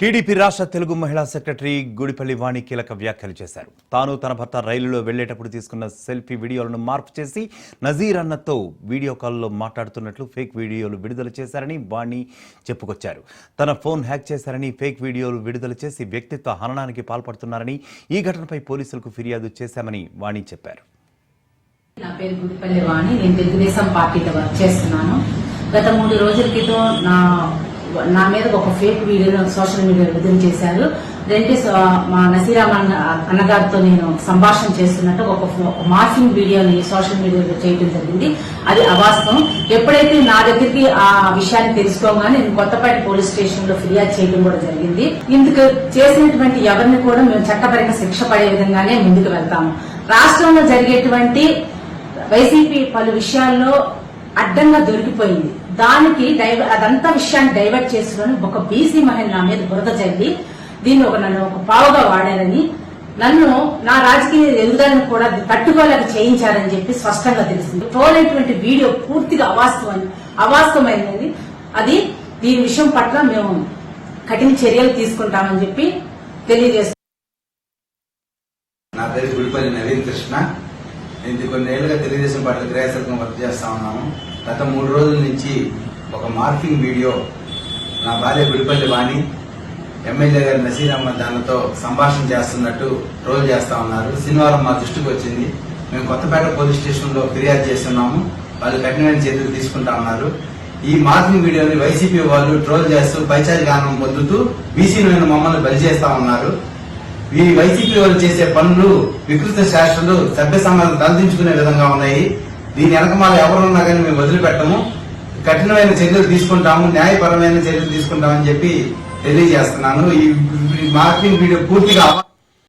TDP రాష్ట్ర తెలుగు మహిళా secretary Gudipalli వాణి కీలక వ్యాఖ్యలు చేశారు. తాను తన భర్త రైలులో వెళ్ళేటప్పుడు తీసుకున్న సెల్ఫీ వీడియోలను మార్పు చేసి నజీర్ అన్నతో వీడియో కాల్లో మాట్లాడుతున్నట్లు ఫేక్ వీడియోలు విడుదల చేశారని వాణి చెప్పుకొచ్చారు. తన ఫోన్ హ్యాక్ చేశారని ఫేక్ వీడియోలు విడుదల చేసి వ్యక్తిత్వ హననానికి పాల్పడుతున్నారని ఈ ఘటనపై పోలీసులకు ఫిర్యాదు చేశామని వాణి చెప్పారు. నా పేరు గుడిపల్లి వాణి. నేను తెలుగుదేశం పార్టీలో వర్క్ చేస్తున్నాను. గత మూడు రోజుల క్రితం నా నా మీద ఒక ఫేక్ వీడియోను సోషల్ మీడియా విడుదల చేశారు. రెండే మా నసీరామన్ అన్నగారితో నేను సంభాషణ చేస్తున్నట్టు ఒక ఒక మార్ఫింగ్ వీడియోని సోషల్ మీడియాలో చేయడం జరిగింది. అది అవాస్తవం. ఎప్పుడైతే నా దగ్గరికి ఆ విషయాన్ని తెలుసుకోగానే నేను కొత్తపేట పోలీస్ స్టేషన్లో ఫిర్యాదు చేయడం కూడా జరిగింది. ఇందుకు చేసినటువంటి ఎవరిని కూడా మేము చట్టపరంగా శిక్ష పడే విధంగానే ముందుకు వెళ్తాము. రాష్ట్రంలో జరిగేటువంటి వైసీపీ పలు విషయాల్లో అడ్డంగా దొరికిపోయింది. దానికి డైవర్ అదంతా విషయాన్ని డైవర్ట్ చేసుకుని ఒక బీసీ మహిళ నా మీద బురద చల్లి దీన్ని ఒక నన్ను ఒక పావుగా వాడారని నన్ను నా రాజకీయ ఎదుగుదలను కూడా తట్టుకోలేక చేయించారని చెప్పి స్పష్టంగా తెలిసింది తోలేటువంటి వీడియో పూర్తిగా అవాస్తవం అవాస్తవమైనది అది దీని విషయం పట్ల మేము కఠిన చర్యలు తీసుకుంటామని చెప్పి తెలియజేస్తాం నా పేరు గుడిపల్లి నవీన్ కృష్ణ. నేను కొన్ని ఏళ్ళుగా తెలుగుదేశం పార్టీ క్రియాశీలకంగా వర్క్ చేస్తా ఉన్నాము గత మూడు రోజుల నుంచి ఒక మార్కింగ్ వీడియో నా భార్య గుడిపల్లి వాణి ఎమ్మెల్యే గారి నసీర్ దానితో సంభాషణ చేస్తున్నట్టు ట్రోల్ చేస్తా ఉన్నారు. శనివారం మా దృష్టికి వచ్చింది. మేము కొత్తపేట పోలీస్ స్టేషన్లో ఫిర్యాదు చేస్తున్నాము. వాళ్ళు కఠినమైన చర్యలు తీసుకుంటా ఉన్నారు. ఈ మార్కింగ్ వీడియోని వైసీపీ వాళ్ళు ట్రోల్ చేస్తూ పైచారి గానం పొందుతూ బీసీ మమ్మల్ని బలి చేస్తా ఉన్నారు. ఈ వైసీపీ వాళ్ళు చేసే పనులు వికృత శాస్త్రాలు సభ్య సమాజం తలదించుకునే విధంగా ఉన్నాయి. దీని వెనకమాల ఎవరున్నా కానీ మేము వదిలిపెట్టము. కఠినమైన చర్యలు తీసుకుంటాము న్యాయపరమైన చర్యలు తీసుకుంటామని చెప్పి తెలియజేస్తున్నాను. ఈ మార్కింగ్ వీడియో పూర్తిగా